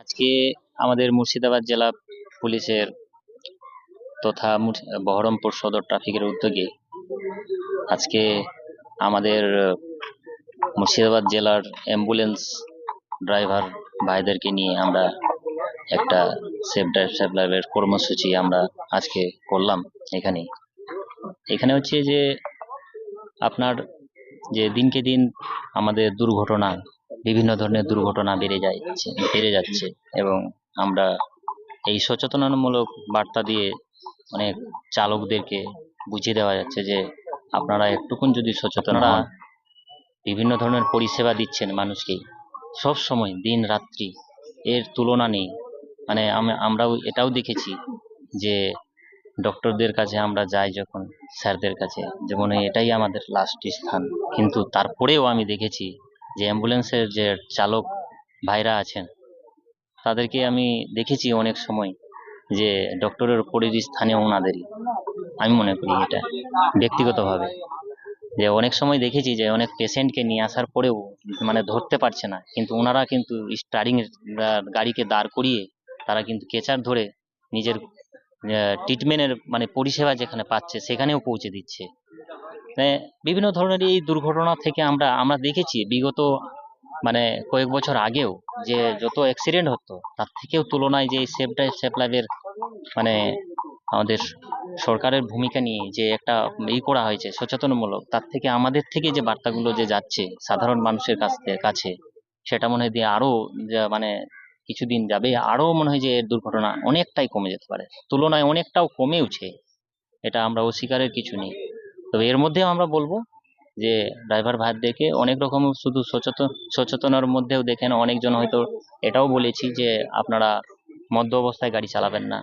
আজকে আমাদের মুর্শিদাবাদ জেলা পুলিশের তথা বহরমপুর সদর ট্রাফিকের উদ্যোগে আজকে আমাদের মুর্শিদাবাদ জেলার অ্যাম্বুলেন্স ড্রাইভার ভাইদেরকে নিয়ে আমরা একটা সেফ ড্রাইভ, সেফ লাইভের কর্মসূচি আমরা আজকে করলাম এখানে এখানে হচ্ছে যে আপনার যে দিনকে দিন আমাদের দুর্ঘটনা বিভিন্ন ধরনের দুর্ঘটনা বেড়ে যাচ্ছে বেড়ে যাচ্ছে এবং আমরা এই সচেতনতামূলক বার্তা দিয়ে অনেক চালকদেরকে বুঝিয়ে দেওয়া যাচ্ছে যে আপনারা একটুকুন যদি সচেতন হন বিভিন্ন ধরনের পরিষেবা দিচ্ছেন মানুষকে সব সময় দিন রাত্রি এর তুলনা নেই। মানে আম- আমরাও এটাও দেখেছি যে ডক্টরদের কাছে আমরা যাই যখন স্যারদের কাছে যেমন এটাই আমাদের লাস্ট স্থান। কিন্তু তারপরেও আমি দেখেছি যে অ্যাম্বুলেন্সের যে চালক ভাইরা আছেন, তাদেরকে আমি দেখেছি অনেক সময় যে ডক্টরের উপরের স্থানে ওনাদেরই। আমি মনে করি এটা ব্যক্তিগতভাবে। যে অনেক সময় দেখেছি যে অনেক পেশেন্টকে নিয়ে আসার পরেও মানে ধরতে পারছে না। কিন্তু ওনারা কিন্তু স্টারিং গাড়িকে দাঁড় করিয়ে তারা কিন্তু কেচার ধরে নিজের ট্রিটমেন্টের মানে পরিষেবা যেখানে পাচ্ছে সেখানেও পৌঁছে দিচ্ছে। বিভিন্ন ধরনের এই দুর্ঘটনা থেকে আমরা আমরা দেখেছি বিগত মানে কয়েক বছর আগেও যে যত অ্যাক্সিডেন্ট হতো, তার থেকেও তুলনায় যে সেফ ড্রাইভ সেফ লাইভের মানে আমাদের সরকারের ভূমিকা নিয়ে যে একটা ই করা হয়েছে, সচেতনমূলক, তার থেকে আমাদের থেকে যে বার্তাগুলো যে যাচ্ছে সাধারণ মানুষের কাছ কাছে, সেটা মনে হয় দিয়ে আরও যা মানে কিছুদিন যাবে, আরও মনে হয় যে এর দুর্ঘটনা অনেকটাই কমে যেতে পারে। তুলনায় অনেকটাও কমেওছে, এটা আমরা অস্বীকারের কিছু নেই। তবে এর মধ্যে আমরা বলব যে ড্রাইভার ভাইদেরকে অনেক রকম শুধু সচেতন সচেতনার মধ্যেও দেখেন অনেকজন হয়তো এটাও বলেছি যে আপনারা মধ্য অবস্থায় গাড়ি চালাবেন না।